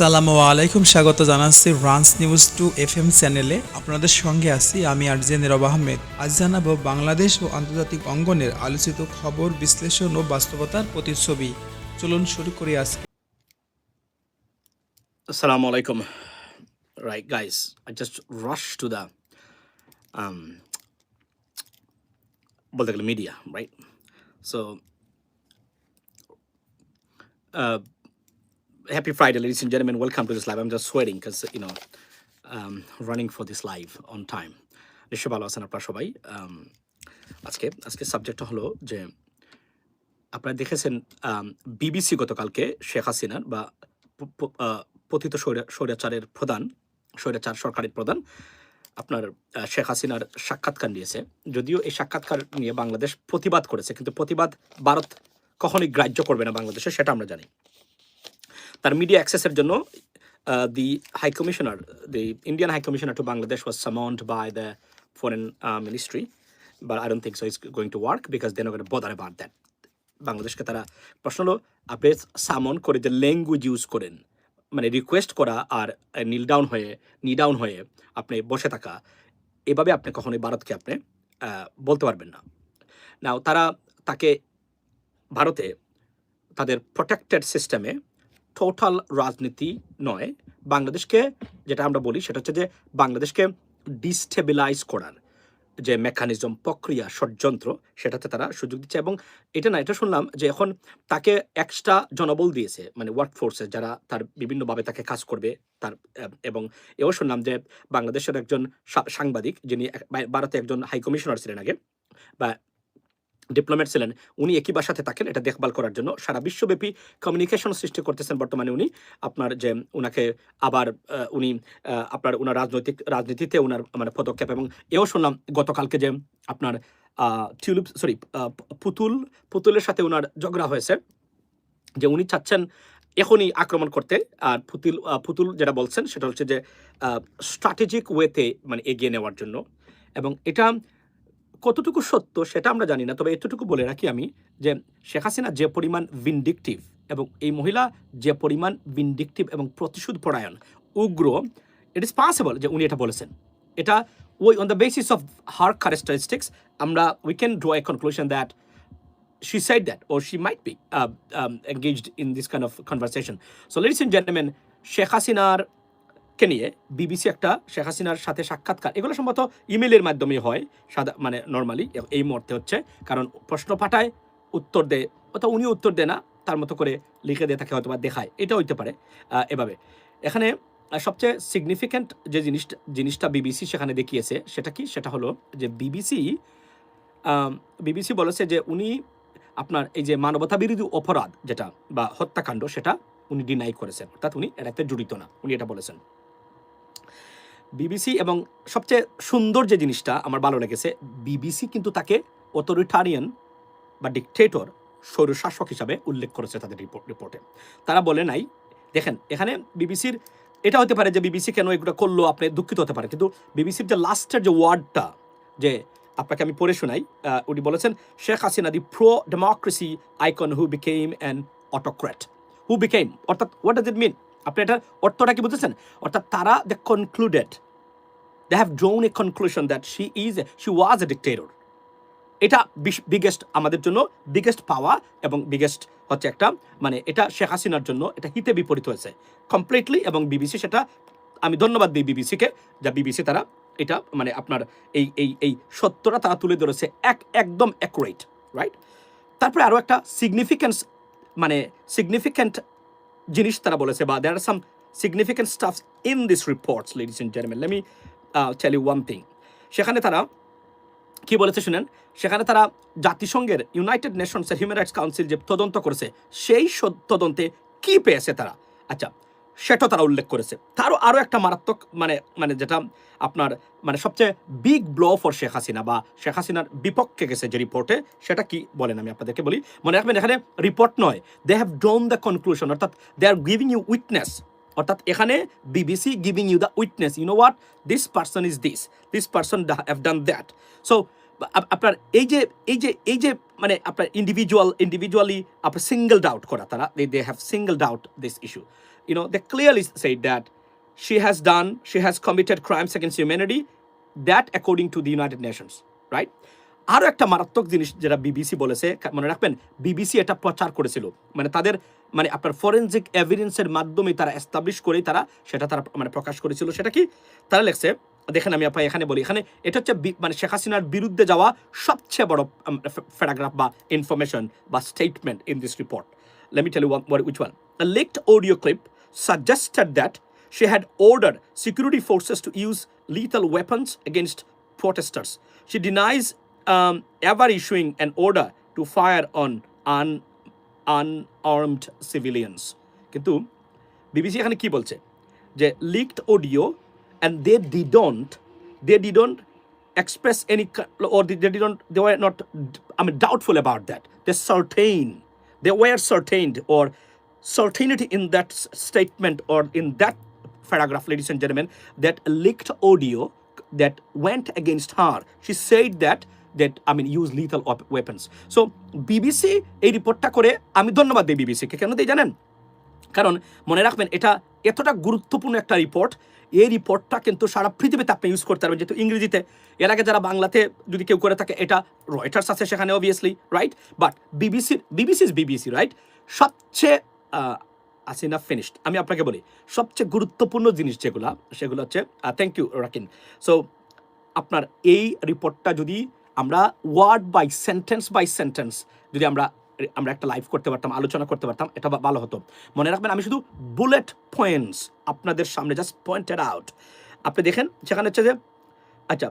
আসসালামু আলাইকুম স্বাগত জানাচ্ছি রান্স নিউজ টু এফ এম চ্যানেলে। আপনাদের সঙ্গে আছি আমি আরজে নীরব আহমেদ। আজ জানাব বাংলাদেশ ও আন্তর্জাতিক অঙ্গনের আলোচিত খবর বিশ্লেষণ ও বাস্তবতার প্রতিচ্ছবি। চলুন শুরু করি আজকে। alaikum. Right, guys, I just rushed to the um, বলতে গেলে media right uh, happy Friday, ladies and gentlemen. Welcome to this live. I'm just sweating because, you know, um, running for this live on time. নিশ্চয় ভালো আছেন আপনারা সবাই আজকে আজকে সাবজেক্টটা হলো যে আপনারা দেখেছেন বিবিসি গতকালকে শেখ হাসিনার বা প- প- আহ, পতিত স্বৈরা- স্বৈরাচারের প্রধান স্বৈরাচার সরকারের প্রধান আপনার শেখ হাসিনার সাক্ষাৎকার নিয়েছে যদিও এই সাক্ষাৎকার নিয়ে বাংলাদেশ প্রতিবাদ করেছে কিন্তু প্রতিবাদ ভারত কখনোই গ্রাহ্য করবে না বাংলাদেশে সেটা আমরা জানি তার মিডিয়া অ্যাক্সেসের জন্য the high commissioner the Indian high commissioner to Bangladesh was summoned by the foreign ministry but I don't think so is going to work because then bother about that বাংলাদেশকে তারা প্রশ্ন হলো, আপনি সামন করে যে ল্যাঙ্গুয়েজ ইউজ করেন মানে রিকোয়েস্ট করা আর নীল ডাউন হয়ে নি ডাউন হয়ে আপনি বসে থাকা, এভাবে আপনি কখনোই ভারতকে আপনি বলতে পারবেন না। নাও তারা তাকে ভারতে তাদের প্রোটেক্টেড সিস্টেমে টোটাল রাজনীতি নয়। বাংলাদেশকে যেটা আমরা বলি সেটা হচ্ছে যে বাংলাদেশকে ডিস্টেবিলাইজ করার যে মেকানিজম প্রক্রিয়া, ষড়যন্ত্র, সেটাতে তারা সুযোগ দিচ্ছে এবং এটা না, এটা শুনলাম যে এখন তাকে এক্সট্রা জনবল দিয়েছে মানে ওয়ার্ক ফোর্সে যারা তার বিভিন্নভাবে তাকে কাজ করবে, তার এবং এও শুনলাম যে বাংলাদেশের একজন সাংবাদিক যিনি ভারতে একজন হাইকমিশনার ছিলেন আগে, বা ডিপ্লোমেট ছিলেন, উনি একই বাসাতে থাকেন। এটা দেখভাল করার জন্য সারা বিশ্বব্যাপী কমিউনিকেশন সৃষ্টি করতেছেন বর্তমানে উনি। আপনার যে উনাকে আবার উনি আপনার ওনার রাজনৈতিক, রাজনীতিতে ওনার মানে পদক্ষেপ এবং এও শুনলাম গতকালকে যে আপনার টিউলিপ সরি পুতুল, পুতুলের সাথে ওনার ঝগড়া হয়েছে। যে উনি চাচ্ছেন এখনই আক্রমণ করতে। আর পুতুল পুতুল যেটা বলছেন সেটা হচ্ছে যে স্ট্র্যাটেজিক ওয়েতে মানে এগিয়ে নেওয়ার জন্য। এবং এটা কতটুকু সত্য সেটা আমরা জানি না তবে এতটুকু বলে রাখি আমি যে শেখ হাসিনা যে পরিমাণ ভিনডিকটিভ এবং এই মহিলা যে পরিমাণ ভিনডিকটিভ এবং প্রতিশোধ পরায়ণ উগ্র ইট ইস পসিবল যে উনি এটা বলেছেন এটা ওই on the basis of her characteristics আমরা we can draw a conclusion that she said that, or she might be uh, um, engaged in this kind. So, ladies and gentlemen, Sheikh হাসিনার কে নিয়ে বিবিসি একটা শেখ হাসিনার সাথে সাক্ষাৎকার। এগুলো সম্ভবত ইমেলের মাধ্যমে হয়, সাদা মানে নর্মালি এই মুহূর্তে হচ্ছে। কারণ প্রশ্ন পাঠায়, উত্তর দেয়, অথবা উনি উত্তর দেয় না, তার মতো করে লিখে দিয়ে থাকে হয়তো বা দেখায়। এটা হইতে পারে এভাবে। এখানে সবচেয়ে সিগনিফিক্যান্ট যে জিনিসটা জিনিসটা বিবিসি সেখানে দেখিয়েছে, সেটা কি? সেটা হলো যে বিবিসি বিবিসি বলেছে যে উনি আপনার এই যে মানবতা বিরোধী অপরাধ যেটা বা হত্যাকাণ্ড, সেটা উনি ডিনাই করেছেন। অর্থাৎ উনি এটাতে জড়িত না, উনি এটা বলেছেন। বিবিসি এবং সবচেয়ে সুন্দর যে জিনিসটা আমার ভালো লেগেছে, বিবিসি কিন্তু তাকে অথরিটারিয়ান বা ডিকটেটর, স্বৈরশাসক হিসাবে উল্লেখ করেছে তাদের রিপোর্টে তারা বলে নাই, দেখেন, এখানে বিবিসির, এটা হতে পারে যে বিবিসি কেন এগুলো করল, আপনি দুঃখিত হতে পারে, কিন্তু বিবিসির যে লাস্টের যে ওয়ার্ডটা, যে আপনাকে আমি পড়ে শোনাই উনি বলেছেন, Sheikh Hasina the pro democracy icon who became an autocrat who became অর্থাৎ হোয়াট ডাজ ইট মিন আপনি এটার অর্থটা কি বুঝেছেন? অর্থাৎ তারা they concluded they have drawn a conclusion that she is she was a dictator এটা বিগেস্ট আমাদের জন্য বিগেস্ট পাওয়া এবং বিগেস্ট হচ্ছে একটা মানে এটা শেখ হাসিনার জন্য এটা হিতে বিপরীত হয়েছে। কমপ্লিটলি এবং বিবিসি সেটা, আমি ধন্যবাদ দিই বিবিসিকে যা বিবিসি তারা এটা মানে আপনার এই এই এই সত্যটা তারা তুলে ধরেছে এক, একদম অ্যাকুরেট রাইট তারপরে আরও একটা সিগনিফিক্যান্স মানে সিগনিফিক্যান্ট জিনিস তারা বলেছে বা there are some significant stuff in this reports ladies and general let me tell one thing সেখানে তারা কি বলেছে শুনেন? সেখানে তারা জাতিসংঘের ইউনাইটেড নেশনসের হিউম্যান রাইটস কাউন্সিল যে তদন্ত করেছে, সেই তদন্তে কি পেয়েছে তারা? আচ্ছা সেটা তারা উল্লেখ করেছে। তারও আরও একটা মারাত্মক মানে মানে যেটা আপনার মানে সবচেয়ে big blow for Sheikh Hasina বা শেখ হাসিনার বিপক্ষে গেছে যে রিপোর্টে সেটা কি বলেন আমি আপনাদেরকে বলি। মনে রাখবেন এখানে রিপোর্ট নয় they have drawn the conclusion অর্থাৎ they are giving you witness অর্থাৎ এখানে BBC giving you the witness you know what this person is this this person have done that so আপনার এই যে এই যে এই যে মানে আপনার ইন্ডিভিজুয়াল ইন্ডিভিজুয়ালি আপনার সিঙ্গেল ডাউট করা, তারা they they have single doubt this issue you know, they clearly said that she has done, she has committed crimes against humanity, that according to the United Nations, right? আরও একটা মারাত্মক জিনিস যেটা BBC বলেছে মনে রাখবেন বিবিসি এটা প্রচার করেছিল মানে তাদের মানে আপনার ফরেনজিক এভিডেন্সের মাধ্যমে তারা এস্টাবলিশ করেই তারা সেটা তারা মানে প্রকাশ করেছিল সেটা কি তারা লেখছে দেখেন আমি আপনার এখানে বলি এখানে এটা হচ্ছে মানে শেখ হাসিনার বিরুদ্ধে যাওয়া সবচেয়ে বড় প্যারাগ্রাফ বা ইনফরমেশন বা statement in this report me tell you one, what, which one. A leaked audio clip suggested that she had ordered security forces to use lethal weapons against protesters. She denies um, ever issuing an order to fire on un, unarmed civilians. কিন্তু BBC এখানে কি বলছে যে leaked audio and they didn't they didn't express any co- or they, they didn't they were not i mean doubtful about that they certain they were certain or certainty in that statement or in that paragraph, ladies and gentlemen, that leaked audio that went against her. She said that that, I mean, use lethal weapons. So BBC এই রিপোর্টটা করে আমি ধন্যবাদ দিই বিবিসিকে কেন দিই জানেন? কারণ মনে রাখবেন, এটা এতটা গুরুত্বপূর্ণ একটা রিপোর্ট এই রিপোর্টটা কিন্তু সারা পৃথিবীতে আপনি ইউজ করতে পারবেন। যেহেতু ইংরেজিতে, এর আগে যারা বাংলাতে যদি কেউ করে থাকে, এটা রয়টার্স আছে সেখানে obviously right but BBC BBC is BBC right সবচেয়ে আছে না ফিনিশড আমি আপনাকে বলি সবচেয়ে গুরুত্বপূর্ণ জিনিস যেগুলো সেগুলো হচ্ছে থ্যাংক ইউ রাকিন। সো আপনার এই রিপোর্টটা যদি আমরা word by sentence by sentence যদি আমরা আমরা একটা লাইভ করতে পারতাম আলোচনা করতে পারতাম এটা ভালো হতো। মনে রাখবেন আমি শুধু বুলেট পয়েন্টস আপনাদের সামনে জাস্ট পয়েন্টেড আউট আপনি দেখেন সেখানে হচ্ছে যে আচ্ছা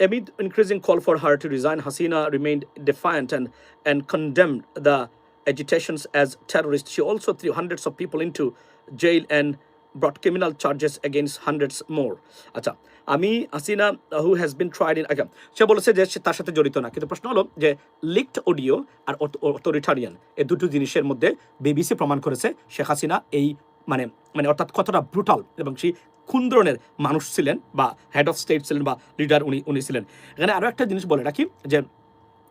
amid increasing call for her to resign, Hasina remained defiant and, and the agitations as terrorists. She also threw hundreds of people into jail and brought criminal charges against hundreds more. আচ্ছা আমি Hasina who has been tried in আচ্ছা সে বলেছে যে সে তার সাথে জড়িত না কিন্তু প্রশ্ন হলো যে লিকড অডিও আর অথরিটারিয়ান এই দুটো জিনিসের মধ্যে বিবিসি প্রমাণ করেছে শেখ হাসিনা এই মানে মানে অর্থাৎ কতটা ব্রুটাল এবং সেই কোন ধরনের মানুষ ছিলেন বা হেড অফ স্টেট ছিলেন বা লিডার উনি উনি ছিলেন এখানে আরও একটা জিনিস বলে রাখি যে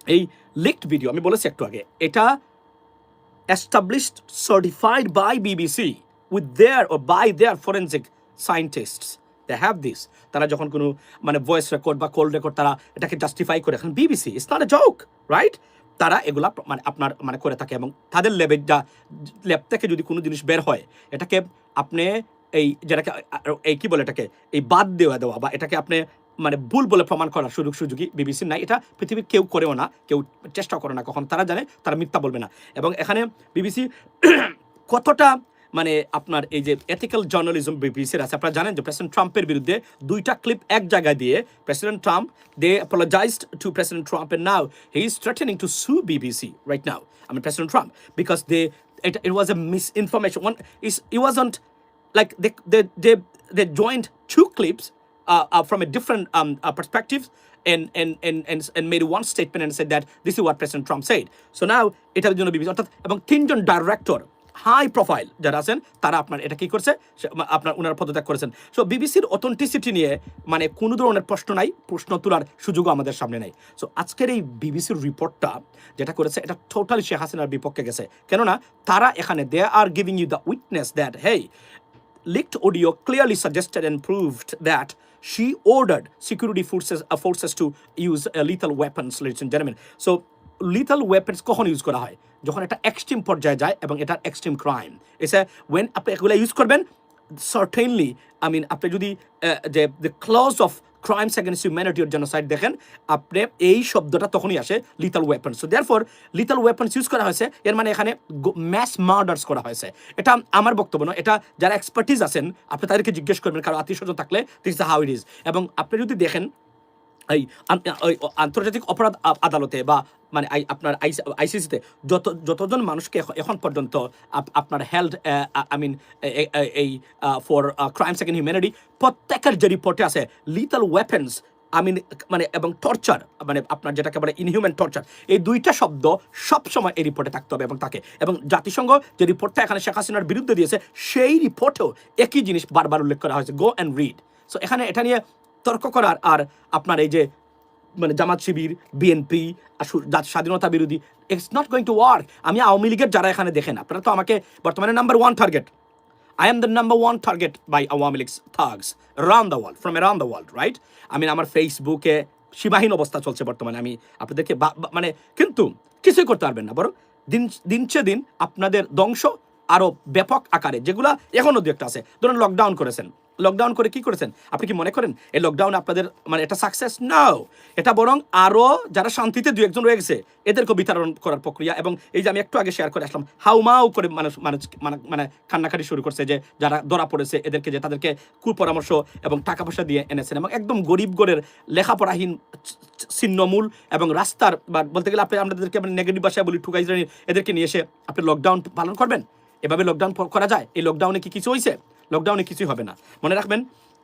এই লিকড ভিডিও আমি বলেছি একটু আগে, এটা established, certified by BBC with their, or by their forensic scientists. They have this. তারা যখন কোনো মানে ভয়েস রেকর্ড বা কল রেকর্ড তারা এটাকে জাস্টিফাই করে। এখন BBC it's not a joke right তারা এগুলা মানে আপনার মানে করে থাকে এবং তাদের ল্যাবের যা ল্যাব থেকে যদি কোনো জিনিস বের হয়, এটাকে আপনি এই যেটাকে এই কি বলে এটাকে এই বাদ দেওয়া দেওয়া বা এটাকে আপনি মানে ভুল বলে প্রমাণ করার সুযোগ সুযোগী বিবিসির নাই। এটা পৃথিবীর কেউ করেও না কেউ চেষ্টা করে না কখন তারা জানে তারা মিথ্যা বলবে না। এবং এখানে বিবিসি কতটা মানে আপনার এই যে এথিক্যাল জার্নালিজম বিবিসির আছে আপনারা জানেন যে প্রেসিডেন্ট ট্রাম্পের বিরুদ্ধে দুইটা ক্লিপ এক জায়গায় দিয়ে president Trump they apologized to president Trump and now he is threatening to sue BBC right now আমি president Trump because they it, it was a misinformation. One is it like they they they, they joined two clips uh, uh, from a different um, uh, perspective and, and and and and made one statement and said that this is what President Trump said. So now এটার জন্য BBC অর্থাৎ এবং তিনজন director high profile যারা আছেন তারা আপনার এটা কি করছে? আপনার ওনারা পদত্যাগ করেছেন। সো বিবিসির অথেন্টিসিটি নিয়ে মানে কোনো ধরনের প্রশ্ন নাই প্রশ্ন তোলার সুযোগও আমাদের সামনে নেই। সো আজকের এই বিবিসির রিপোর্টটা যেটা করেছে এটা টোটালি শেখ হাসিনার বিপক্ষে গেছে। কেননা তারা এখানে they are giving you the witness that hey leaked audio clearly suggested and proved that she ordered security forces, uh, forces to use uh, lethal weapons, ladies and gentlemen. So, lethal weapons কখন use করা হয় যখন এটা extreme পর্যায়ে যায় এবং এটা extreme crime এসে ওয়েন আপনি এগুলো ইউজ করবেন সার্টেনলি আই মিন আপনি যদি যে দ্য ক্লজ অফ ক্রাইমস ওর জন্য সাইড দেখেন, আপনি এই শব্দটা তখনই আসে lethal weapon so therefore lethal weapons use করা হয়েছে, এর মানে এখানে ম্যাস মার্ডার্স করা হয়েছে। এটা আমার বক্তব্য নয়, এটা যারা এক্সপার্টিস আছেন, আপনি তাদেরকে জিজ্ঞেস করবেন, কারও আত্মীয় থাকলে দিস হাউ ইট ইজ এবং আপনি যদি দেখেন এই আন্তর্জাতিক অপরাধ আদালতে বা মানে আপনার আইসিসিতে যত, যতজন মানুষকে এখন পর্যন্ত আপনার হেলথ আই মিন এই ফর ক্রাইমস এগেন হিউম্যানিটি প্রত্যেকের যে রিপোর্টে আছে লিথাল ওয়েপেন্স আই মিন মানে এবং টর্চার মানে আপনার যেটাকে বলে ইনহিউম্যান টর্চার এই দুইটা শব্দ সবসময় এই রিপোর্টে থাকতে হবে এবং তাকে এবং জাতিসংঘ যে রিপোর্টটা এখানে শেখ হাসিনার বিরুদ্ধে দিয়েছে, সেই রিপোর্টেও একই জিনিস বারবার উল্লেখ করা হয়েছে। গো অ্যান্ড রিড সো এখানে এটা নিয়ে তর্ক করার আর আপনার এই যে মানে জামাত শিবির বিএনপি স্বাধীনতা বিরোধী it's not going to work আমি আওয়ামী লীগের যারা এখানে দেখেন, আপনারা তো আমাকে বর্তমানে number one target I am the number one target by Awami League thugs around the world from around the world right আমি আমার ফেসবুকে সীমাহীন অবস্থা চলছে বর্তমানে, আমি আপনাদেরকে মানে কিন্তু কিছুই করতে পারবেন না, বরং দিন দিনচে দিন আপনাদের ধ্বংস আরও ব্যাপক আকারে, যেগুলা এখনও দু একটা আছে। ধরুন লকডাউন করেছেন। লকডাউন করে কি করেছেন? আপনি কি মনে করেন এই লকডাউন আপনাদের মানে এটা সাকসেস নাও এটা বরং আরও যারা শান্তিতে দু একজন রয়ে গেছে এদেরকে বিতরণ করার প্রক্রিয়া এবং এই যে আমি একটু আগে শেয়ার করে আসলাম হাউমাউ করে মানুষ মানুষ মানে মানে কান্নাকাটি শুরু করছে যে যারা ধরা পড়েছে এদেরকে যে তাদেরকে কুপরামর্শ এবং টাকা পয়সা দিয়ে এনেছেন এবং একদম গরিব গরের লেখাপড়াহীন ছিন্নমূল এবং রাস্তার বা বলতে গেলে আপনি আমাদেরকে নেগেটিভ ভাষায় বলি ঠুকাই এদেরকে নিয়ে এসে আপনি লকডাউন পালন করবেন? এভাবে লকডাউন করা যায়? এই লকডাউনে কি কিছু হয়েছে লকডাউনে কিছুই হবে না। মনে রাখবেন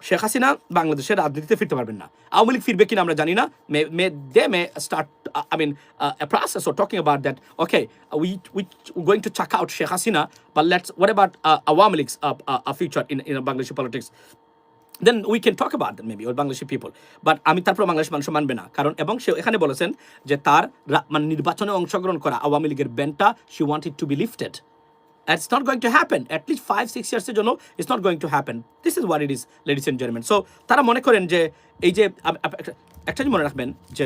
শেখ হাসিনা বাংলাদেশের রাজনীতিতে ফিরতে পারবেন না। আওয়ামী লীগ ফিরবে কিনা আমরা জানি না। May may they may start I mean a process or talking about that we we we going to check out Sheikh Hasina but let's what Awami uh, future in in Bangladeshi politics? Then we can talk about maybe or Bangladeshi people but আমি তারপর বাংলাদেশ মানুষ মানবে না। কারণ এবং সে এখানে বলেছেন যে তার মানে নির্বাচনে অংশগ্রহণ করা আওয়ামী লীগের ব্যানটা she wanted to be lifted It's not going to happen. At least five, six years এর জন্য it's not going to happen. This is what it is, ladies and gentlemen. So তারা মনে করেন যে এই যে একটা- মনে রাখবেন যে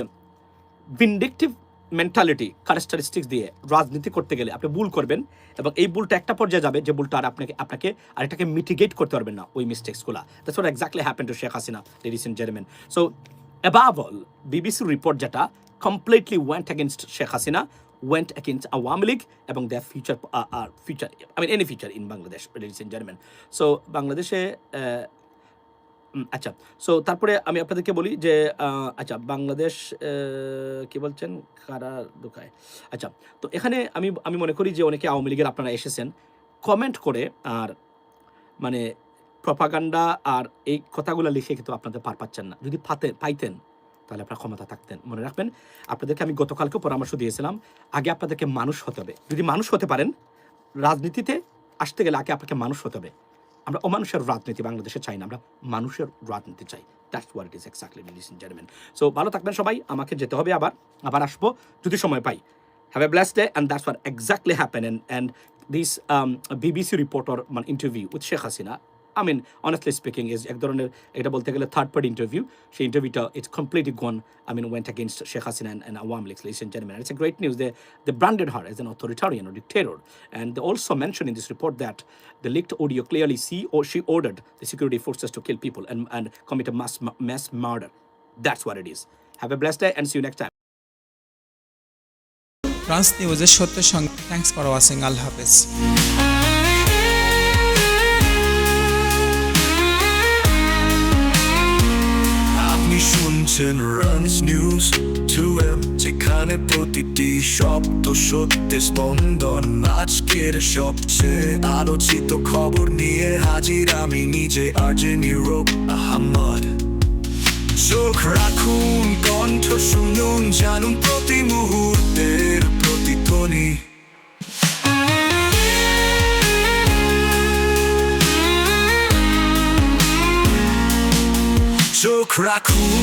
ভিন্ডিকটিভ মেন্টালিটি ক্যারেক্টারিস্টিক্স দিয়ে রাজনীতি করতে গেলে আপনি ভুল করবেন এবং এই ভুলটা একটা পর্যায়ে যাবে যে ভুলটা আর আপনাকে আপনাকে আরেকটাকে মিটিগেট করতে পারবেন না ওই মিস্টেক্সগুলো that's what exactly happen to Sheikh Hasina ladies and gentleman so above all বিবিসির রিপোর্ট যেটা completely went against Sheikh Hasina went against Awami League এবং their future uh, uh, future I mean any future in Bangladesh ladies and gentlemen. So বাংলাদেশে uh, আচ্ছা। So তারপরে আমি আপনাদেরকে বলি যে আচ্ছা বাংলাদেশ কি বলছেন? কারা দোকায় আচ্ছা তো এখানে আমি আমি মনে করি যে অনেকে আওয়ামী লীগের আপনারা এসেছেন। কমেন্ট করে আর মানে প্রপাগান্ডা আর এই কথাগুলো লিখে কিন্তু আপনাদের পার পাচ্ছেন না। যদি পাতে পাইতেন তাহলে আপনার ক্ষমতা থাকতেন। মনে রাখবেন, আপনাদেরকে আমি গতকালকে পরামর্শ দিয়েছিলাম, আগে আপনাদেরকে মানুষ হতে হবে। যদি মানুষ হতে পারেন, রাজনীতিতে আসতে গেলে আগে আপনাকে মানুষ হতে হবে। আমরা অমানুষের রাজনীতি বাংলাদেশে চাই না, আমরা মানুষের রাজনীতি চাই। That's it is exactly ladies and so ভালো থাকবেন সবাই, আমাকে যেতে হবে আবার আবার আসব, যদি সময় পাই। Have a bless day and that's what exactly happen and and this BBC reporter মানে interview Sheikh Hasina I mean honestly speaking is এক ধরনের এটা বলতে গেলে থার্ড পার্টি ইন্টারভিউ সেই ইন্টারভিউটা it's completely gone I mean went against Sheikh Hasina and Awam League, ladies and gentlemen. And it's a great news. They, they branded her as an authoritarian or dictator. And they also mentioned in this report that the leaked audio clearly see or she ordered the security forces to kill people and, and commit a mass, mass murder. That's what it is. Have a blessed day and see you next time. France নিউজের সত্যের সঙ্গে thanks for watching আল্লাহ হাফেজ শুনছেন রানস news টু এম যেখানে প্রতিটি শব্দ সত্যি স্পন্দন আজকের সবচেয়ে আলোচিত খবর নিয়ে হাজির আমি নিজে আর্জেন ইউরোপ আহমদ চোখ রাখুন কণ্ঠ শুনুন জানুন প্রতি মুহূর্তের প্রতিধ্বনি চোখ রাখুন